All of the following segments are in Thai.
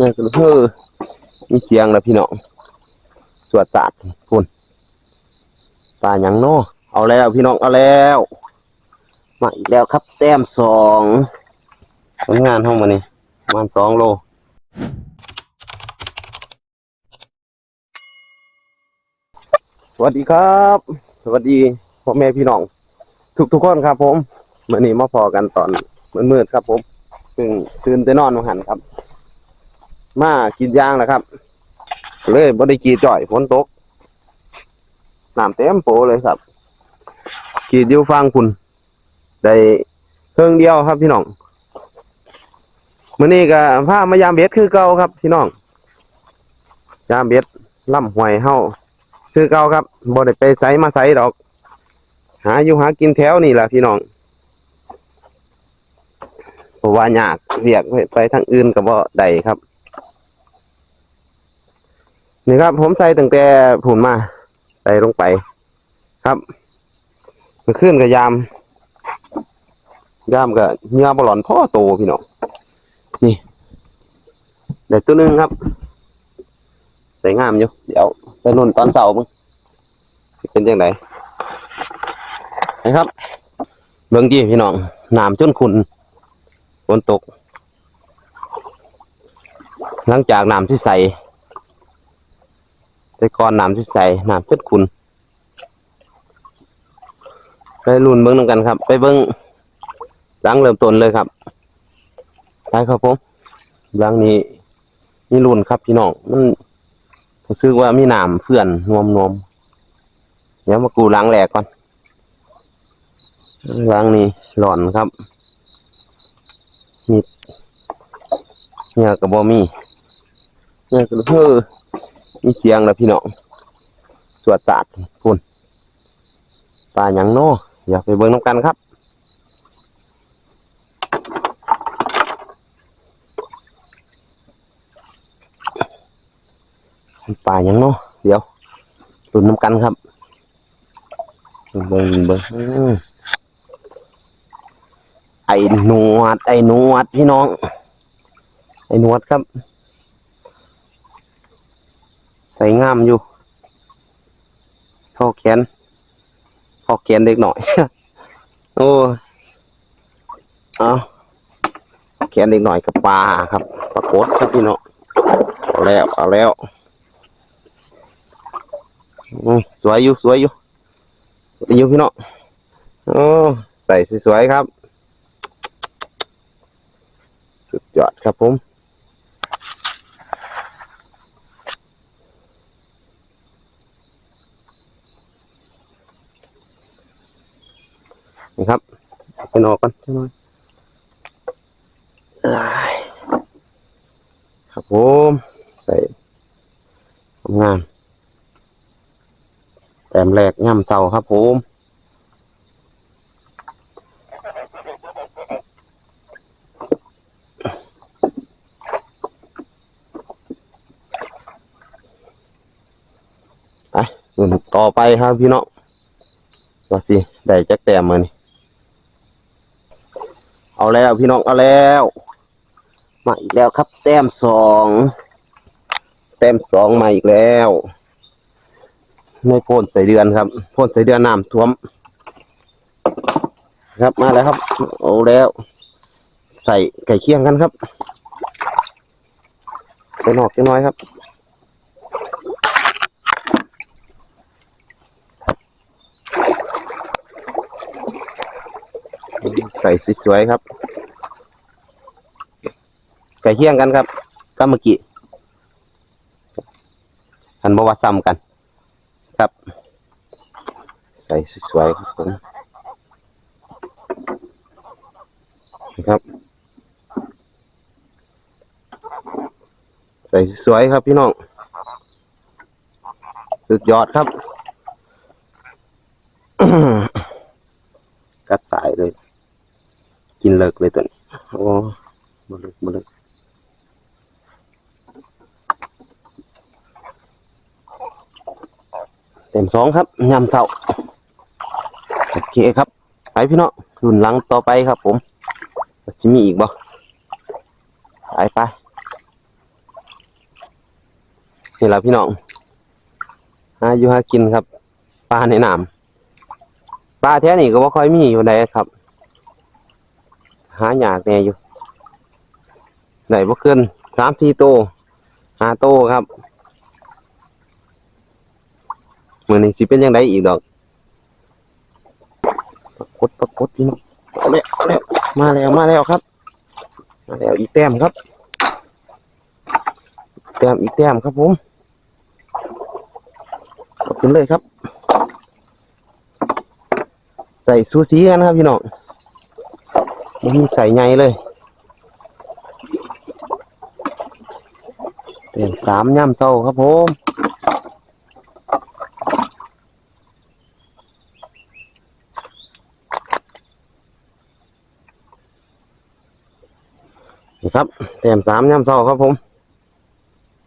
นี่ก็เฮ้อมีเสียงแล้วพี่น้องสวดสาดพุ่นปลาหยังเนาะเอาแล้วพี่น้องเอาแล้วมาอีกแล้วครับ แต้มสองผลงานห้องมานี่ประมาณสองโลสวัสดีครับ สวัสดีพ่อแม่พี่น้อง ทุกทุกคนครับผมมื่อนี้มาพอกันตอนมืดๆครับผมเพิ่งตื่นแต่นอนมาหันครับ มากินยางนะครับ เลยบ่ได้กรีดจ่อยฝนตกน้ำเต็มโปเลยครับกีดอยู่ฟังคุณได้เครื่องเดียวครับพี่น้องมื่อนี้ก็พามายามเบ็ดคือเก่าครับพี่น้องยามเบ็ดล่ำหวยเฮาคือเก่าครับบ่ได้ไปไสมาไสดอก หาอยู่หากินแถวนี่แหละพี่น้องเพราะว่ายากเรียกไปทางอื่นก็บ่ได้ครับ นี่ครับ ผมใส่ตั้งแต่ผุนมา ใส่ลงไป ครับมันขึ้นกับยาม ยามกับเนื้อบอลอนพ่อโตพี่น้องนี่เดี๋ยวตัวนึงครับใส่งามอยู่ เดี๋ยวไปนุ่นตอนเสาร์มึงเป็นยังไงนะครับ เบิ่งจีพี่น้องน้ำจนขุนฝนตก หลังจากน้ำที่ใส แต่ก่อนน้ำที่ใสน้ำเช็ดขุนไปรุ่นเบิ้งนำกันครับ ไปเบิ้งหลังเริ่มต้นเลยครับไปครับผมหลังนี้มีรุ่นครับพี่น้องมันรู้สึกว่ามีน้ำเฟื่อนนวมนวมเดี๋ยวมากูหล้างแหลกก่อนหล้างนี้หล่อนครับมีเนี่ยกับบอมีเนี่ยก็เฮ้อ มีเสียงแล้วพี่น้องสวดสาดพุ่นปลาหยังนาะอยากไปเบิ่งน้ำกันครับปลาหยังเนาะเดี๋ยวตุนน้ำกันครับเบิ่งเบิ่งไอ้หนวดไอ้หนวดพี่น้อง ไอ้หนวดครับ ใส่งามอยู่เท่าแขนพอแขนเด็กหน่อย โอ้เอาแขนเด็กหน่อยกับปลาครับปลากดครับพี่น้องเอาแล้วเอาแล้วอืมสวยอยู่สวยอยู่สวยอยู่พี่น้องโอ้ใส่สวยๆครับ สุดยอดครับผม ครับเอาไปนอกกันใช่ไหมครับผมใส่ทำงานแต้มแรกย่ำเสาครับผมไปรุ่นต่อไปครับพี่น้องว่าสิ ได้จักแต้มมานี่ เอาแล้วพี่น้องเอาแล้ว มาอีกแล้วครับ แต้มสองแต้มสองมาอีกแล้วในโพนใส่เดือนครับโพนใส่เดือนน้ำท่วม ครับมาแล้วครับเอาแล้ว ใส่ไก่เคียงกันครับไปนอกจังน้อยครับ ใส่สวยๆครับไก่เคี่ยงกันครับก็เมื่อกี้ทันบวซ้ำกัน ครับ ใส่สวยๆครับผมนะครับ ใส่สวยครับพี่น้อง สุดยอดครับ กัดสายเลย กิน เลิกเลยตัวนี้โอ้บลึกบลึกเต็มสองครับยำเสาโอเคครับ ไปพี่น้องรุ่นหลังต่อไปครับ ผมจะมีอีกบ่ไปไปนี่ละพี่น้องหาอยู่หากินครับ ปลาในน้ำปลาแท้นี่ก็บ่ค่อยมีอยู่ไหนครับ หายากแน่อยู่ได้บ่เกินสามสี่โตห้าโตครับมือนี้สิเป็นยังไงอีกดอกปรากฏปรากฏพี่เอาแล้วเอาแล้วมาแล้วมาแล้วครับ มาแล้วอีแต้มครับแต้มอีแต้มครับผมกดขึ้นเลยครับ ใส่ซูซีกันครับพี่น้อง มันมีใส่ไงเลยเต็มสามย่ำเศร้าครับผมนี่ครับเต็มสามย่ำเศร้าครับผม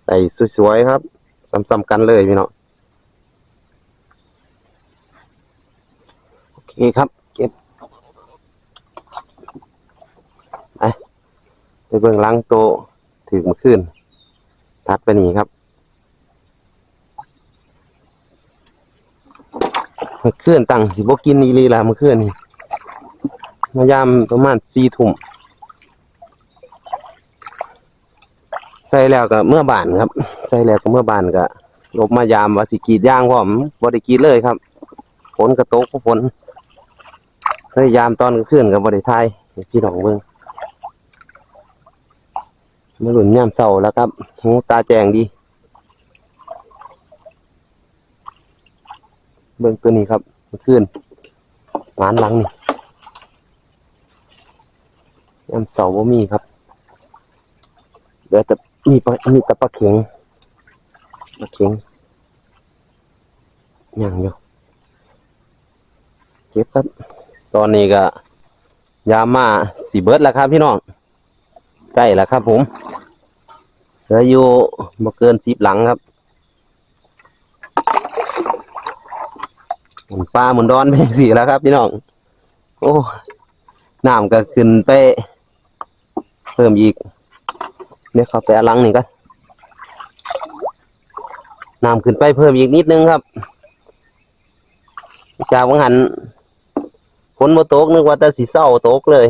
ใส่สวยๆครับซ้ำๆกันเลยพี่น้องโอเคครับ เก็บไป ไปเบิ่งล้างโตถึงมาขึ้นทัดไปนี่ครับมาขึ้นตังสิบกินอีลีละมาขึ้นนี่มายามประมาณสี่ทุ่มใส่แล้วก็เมื่อบานครับ ใส่แล้วก็เมื่อบานก็ลบมายามว่าสิกีดยางพร้อมบ่ได้กรีดเลยครับฝนกระตกเพราะฝนเคยยามตอนกลางคืนกับบ่ได้ทยพี่น้องเบิ่ง มาหลุนยามเช้าแล้วครับหูตาแจงดี เบิ่งตัวนี้ครับเมื่อคืนหวานหลังนี่ยามเช้าบ่มีครับ เดี๋ยวแต่มีปลามีแต่ปลาเข็งปลาเข็งย่างอยู่เก็บครับ ตอนนี้ก็ยามมาสีเบิร์ดแล้วครับพี่น้อง ใกล้แล้วครับผมเหลืออยู่บ่เกินสิบหลังครับหมุนปลาหมุนดอนไปสีแล้วครับพี่น้อง โอ้น้ำก็ขึ้นไปเพิ่มอีกเดี๋ยเขาไปอลังนี่ก็น้ำขึ้นไปเพิ่มอีกนิดนึงครับ จากวังหันฝนมาตกนึกว่าแต่สีเศร้าตกเลย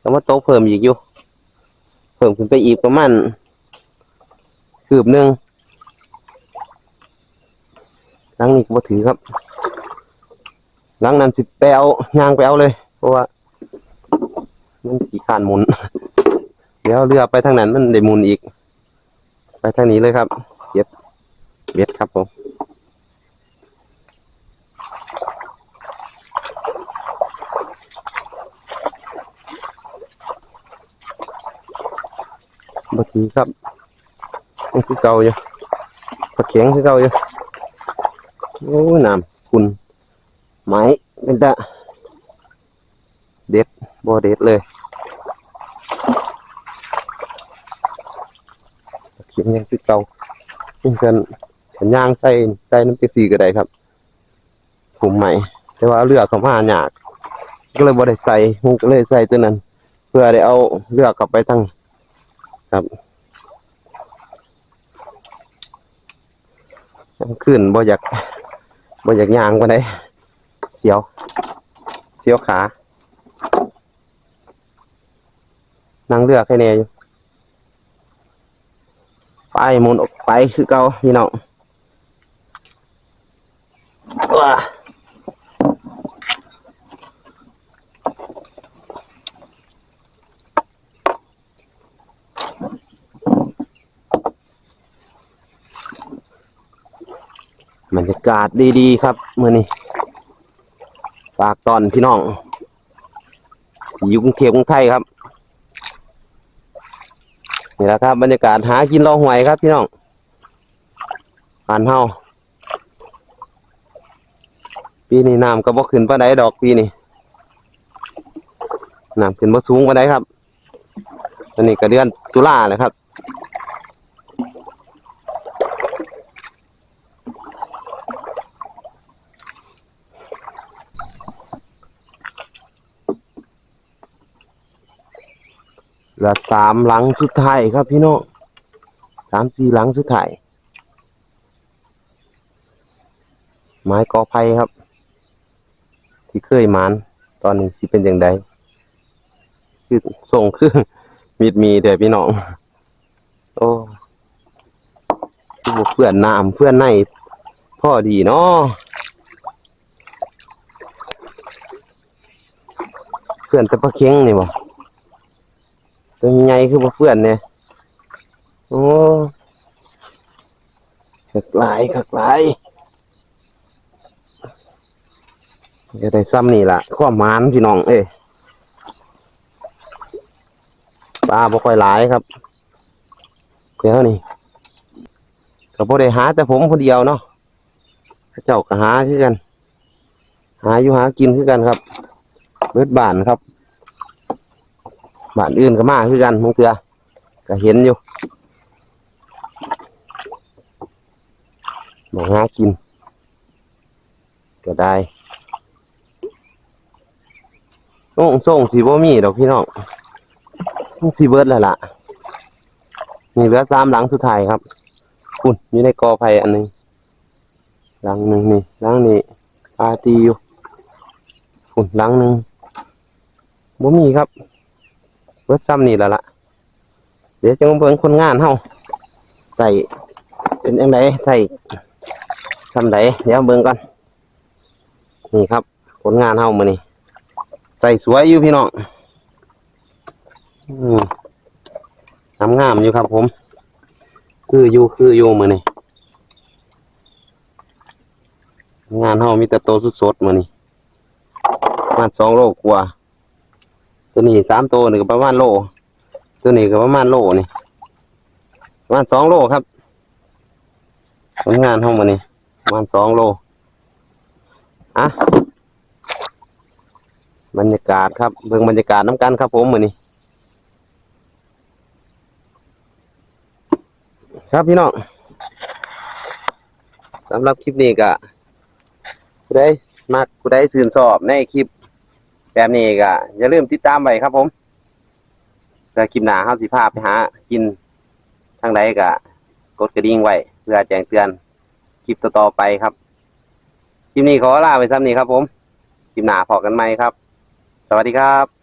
แต่ว่าตกเพิ่มอีกอยู่ เพิ่มขึ้นไปอีกประมาณคืบหนึ่งลังนี้ก็บ่ถือครับหลังนั้นสิไปเอายางไปเอาเลย เพราะว่ามันขี่ขานหมุน เดี๋ยวเรือไปทางนั้นมันได้หมุนอีก ไปทางนี้เลยครับเบ็ดเบ็ดครับผม บัทีครับนี่คือเก่าอยู่ปลาเข็งคือเก่าอยู่โอ้น้ำคุณไม้เป็นตะเด็ดบ่เด็ดเลยเขียนยังคือเก่าเพิ่นกันสัญญางใส่ใส่น้ำเจสีก็ได้ครับผมใหม่ แต่ว่าเลือกเขามาหยากก็เลยบ่ได้ใส่ผมก็เลยใส่ตัวนั้น เพื่อได้เอาเลือกกลับไปทั้ง ครับขึ้นบ่อยากบ่อยากยางกันไดเสียว เสียวขา นั่งเลือกให้แน่อยู่ ไปมุนออกไปคือเก่าพี่น้อง บรรยากาศดีๆครับเมื่อนี้ฝากตอนพี่น้องอยู่กรุงเทพกรุงไทยครับนี่แหละครับ บรรยากาศหากินรอหวยครับพี่น้องปานเฮาปีนี้น้ำก็บ่ขึ้นปานใดดอกปีนี้น้ำขึ้นบ่สูงปานใดครับอันนี้ก็เดือนตุลาแหละครับ ก็สามหลังสุดท้ายครับพี่น้องสามสี่หลังสุดท้ายไม้กอไผ่ครับ ที่เคยมานตอนนี้สิเป็นอย่างไดคือส่งคือมีดมีแต่พี่น้องโอ้เพื่อนน้ำเพื่อนในพ่อดีเนาะเพื่อนตะปะเค้งนี่บ่ ตัวใหญ่คือบ่เพื่อนเนี่ยโอ้คักหลายคักหลายจะได้ซ้ำนี่ล่ะความานพี่น้องเอ้ปลาบ่ค่อยหลายครับเดี๋ยวนี่ก็บ่ได้หาแต่ผมคนเดียวเนาะเจ้าก็หาคือกัน หาอยู่หากินคือกันครับเบิดบานครับ บ้านอื่นก็มาคือกันมงเตือก็เห็นอยู่มาหากิน ก็ได้ส่งส่งสีบ่มีดอกพี่น้องสีเบิดแล้วล่ะมีเหลือสามหลังสุดท้ายครับคุณอยู่ในกอไผ่อันนึงหลังหนึ่งนี่หลังนี้ปาตีอยู่คุณหลังหนึ่งบ่มีครับ เบิดซ้ำนี่แล้วล่ะ เดี๋ยวจะมาเบิ่งคนงานเฮาใส่เป็นยังไงใส่ซ้ำใดเดี๋ยวเบิ่งก่อนนี่ครับ ผลงานเฮามื้อนี้ใส่สวยอยู่พี่น้องอืมงามงามอยู่ครับผม คืออยู่คืออยู่มือนี่งานเฮามีแต่โตสดๆมือนี่มาสองโลกว่า ตัวนี้สามโตนี่ก็ประมาณโล ตัวนี้ก็ประมาณโลนี่ประมาณสองโลครับผลงานเฮามือนี่ประมาณสองโลอะบรรยากาศครับเบิ่งบรรยากาศน้ำกันครับผมมือนี่ครับพี่น้องสำหรับคลิปนี้ก็ผู้ใดมักผู้ใดชื่นชอบในคลิป แบบนี้ก็อย่าลืมติดตามไว้ครับผมเพื่คลิปหน้าเฮาสิภาพไปหา กินทางใดก็กดกระดิ่งไว้เพื่อแจ้งเตือนคลิปต่อๆไปครับคลิปนี้ขอลาไปซ้ำนี้ครับผมคลิปหน้าพอกันไหมครับ สวัสดีครับ